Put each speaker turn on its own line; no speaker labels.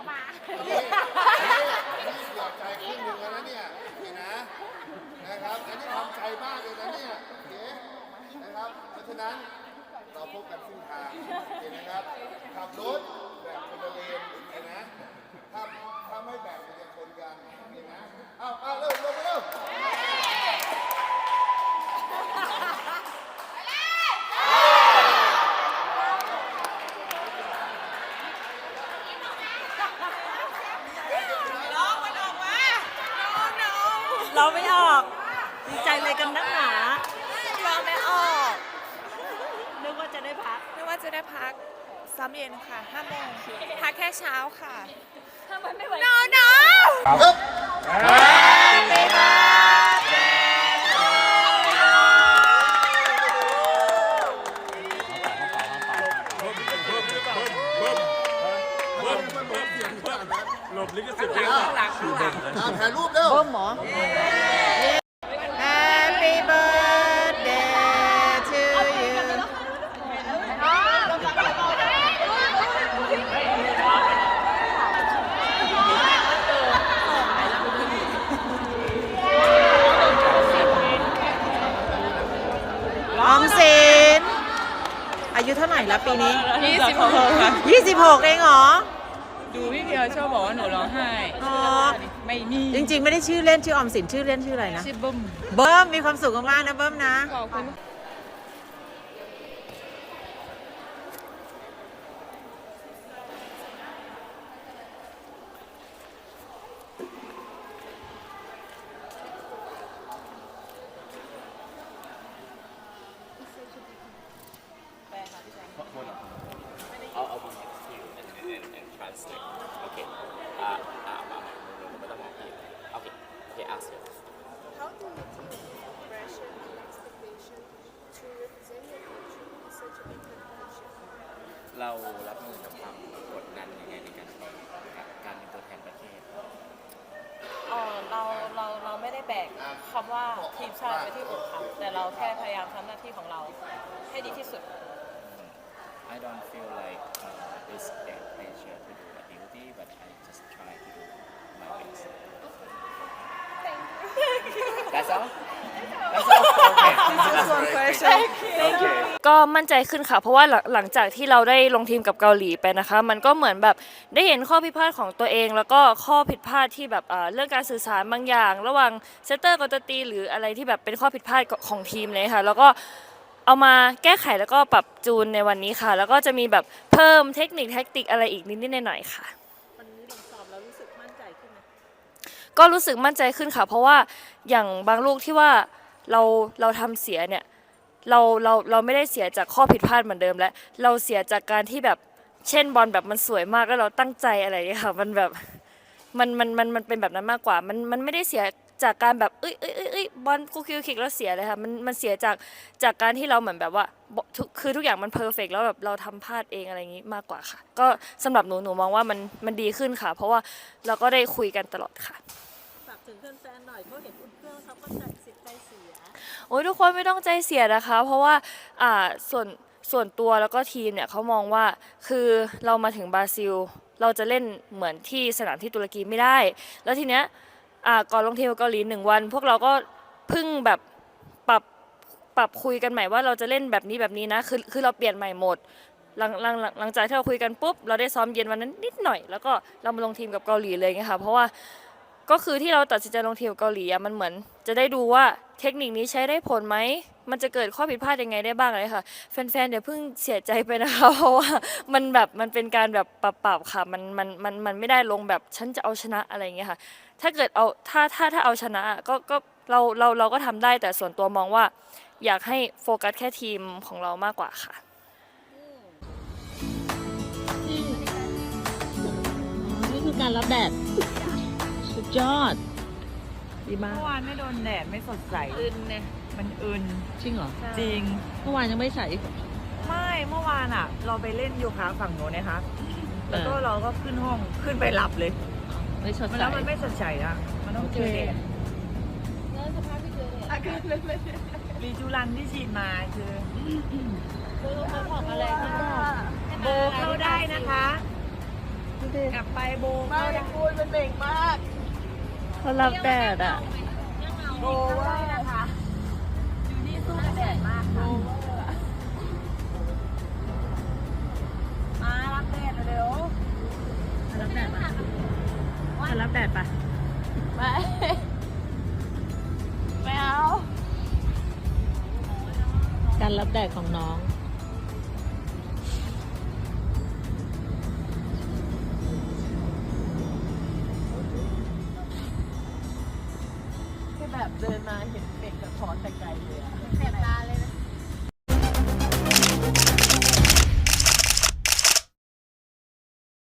ออกมา
นี่นี่หยอดใจครึ่งหนึ่งแล้วนะเนี่ยนี่นะนะครับอันนี้ทำใจมากเลยนะเนี่ยโอเคนะครับเพราะฉะนั้นเราพบกันซึ่งทางโอเคนะครับขับรถแบบคนละเลนโอเคนะถ้าถ้าไม่แบ่งมันจะชนกันโอเคนะเอาเอาเร็วเร็วเร็ว
เราไม่ออก ดีใจเลยกันนักหนา
เราไม่ออก
นึกว่าจะได้พัก
ไม่ว่าจะได้พักซ้ำเย็นค่ะ5โมงพักแค่เช้าค่ะ
ทำไมไม่ไหว
no no
ครับ
ห ลบลิขสิทธิ์
ข้างหลังข้างหลังถ่ายรูปเร็ว
เบิ้มหมอ Happy birthday to you ออมสินอายุเท่าไหร่แล้วปีนี้
26ค่ะ
26 เองเหรอ
ดูพี่เพียวชอบบอกว่าหนูร้องไห้
อ๋อ
ไม่มี
จริงๆ ไม่ได้ชื่อเล่นชื่อออมสินชื่อเล่นชื่ออะไรนะ
ชื่อบุ้ม
เบิ้มมีความสุขมากๆนะเบิ้มนะ
ขอบคุณ
เอาเอาบุญคิว and and and translate โอเคอ่าอ่ามาไม่ต้องมองพี่โอเคโอเค ask you
How do you deal with pressure and expectation to represent your country in such a big competition?
เรารับมือกับความกดดันยังไงในการเป็นการเป็นตัวแทนประเทศ
เอ่อเราเราเราไม่ได้แบกคำว่าทีมชาติไปที่อกค่ะแต่เราแค่พยายามทำหน้าที่ของเราให้ดีที่สุด
I don't feel like uh, it's a pressure to do a duty but I just try to do my best That's all That's all Okay That's great Thank you
ก็มั่นใจขึ้นค่ะ เพราะว่าหลังหลังจากที่เราได้ลงทีมกับเกาหลีไปนะคะ มันก็เหมือนแบบได้เห็นข้อผิดพลาดของตัวเอง แล้วก็ข้อผิดพลาดที่แบบเอ่อเรื่องการสื่อสารบางอย่าง ระหว่างเซตเตอร์กับตัวตีหรืออะไรที่แบบเป็นข้อผิดพลาดของทีมเลยค่ะ แล้วก็ เอามาแก้ไขแล้วก็ปรับจูนในวันนี้ค่ะ แล้วก็จะมีแบบเพิ่มเทคนิคแท็กติกอะไรอีกนิดๆหน่อยๆค่ะ
วันนี้ลงสอบแล้วรู้สึกมั่นใจขึ้นไหม
ก็รู้สึกมั่นใจขึ้นค่ะ เพราะว่าอย่างบางลูกที่ว่าเราเราทำเสียเนี่ยเราเราเราไม่ได้เสียจากข้อผิดพลาดเหมือนเดิมแล้ว เราเสียจากการที่แบบเช่นบอลแบบมันสวยมากแล้วเราตั้งใจอะไรอย่างเงี้ยค่ะ มันแบบมันมันมันมันเป็นแบบนั้นมากกว่า มันมันไม่ได้เสียจากการแบบเอ้ยเอ้ยเอ้ยเอ้ย บอลกูคิวคิกแล้วเสียเลยค่ะมันมันเสียจากจากการที่เราเหมือนแบบว่าบทุกคือทุกอย่างมันเพอร์เฟกแล้วแบบเราทำพลาดเองอะไรอย่างงี้มากกว่าค่ะ ก็สำหรับหนูหนูมองว่ามันมันดีขึ้นค่ะ เพราะว่าเราก็ได้คุยกันตลอดค่ะ
ฝากถึงแฟนๆหน่อยเขาเห็นอุ่นเครื่องเขาก็ใจสิทธิ์ใจเสีย
โอ้ยทุกคนไม่ต้องใจเสียนะคะ เพราะว่าอ่าส่วนส่วนตัวแล้วก็ทีมเนี่ยเขามองว่าคือเรามาถึงบราซิล เราจะเล่นเหมือนที่สนามที่ตุรกีไม่ได้ แล้วทีเนี้ยอ่าก่อนลงทีมกับเกาหลีหนึ่งวัน พวกเราก็ เพิ่งแบบปรับปรับคุยกันใหม่ว่าเราจะเล่นแบบนี้แบบนี้นะ คือคือเราเปลี่ยนใหม่หมดหลังหลังหลังจากที่เราคุยกันปุ๊บเราได้ซ้อมเย็นวันนั้นนิดหน่อย แล้วก็เรามาลงทีมกับเกาหลีเลยไงค่ะเพราะว่าก็คือที่เราตัดสินใจลงทีมกับเกาหลีอะมันเหมือน จะได้ดูว่าเทคนิคนี้ใช้ได้ผลไหมมันจะเกิดข้อผิดพลาดยังไงได้บ้างเลยค่ะ แฟนๆเดี๋ยวเพิ่งเสียใจไปนะคะเพราะว่ามันแบบมันเป็นการแบบปรับๆค่ะมันมันมันมันไม่ได้ลงแบบฉันจะเอาชนะอะไรอย่างเงี้ยค่ะ ถ้าเกิดเอาถ้าถ้าถ้าเอาชนะก็ก็ เราเราเราก็ทำได้แต่ส่วนตัวมองว่า อยากให้โฟกัสแค่ทีมของเรามากกว่าค่ะ
นี่คือการรับแดด สุดยอด ดีมาก
เมื่อวานไม่โดนแดดไม่สดใส อึนเนี่ยมันอึน
จริงเหรอ
จริง
เมื่อวานยังไม่ใส่
ใไม่เมื่อวานอะ เราไปเล่นโยคะฝั่งโน้นนะคะ แล้วก็เราก็ขึ้นห้องขึ้นไปหลับเลย
ไม่ชด
มัน
ใส
แล้วมันไม่สดใสอะมันต้องเจอแดด รีจูรันที่ฉีดมาคือ
คือเขาบอกอะไรนะ
โบเข้าได้นะคะ กลับไปโบเข้าได้
เขารับแดดอะ
โบว่านะคะ
การรับแดดของน้อง
คือแบบเดินมาเห็นเด็กกับถอนแต่ไกลเลยอะ แสบตาเลยนะ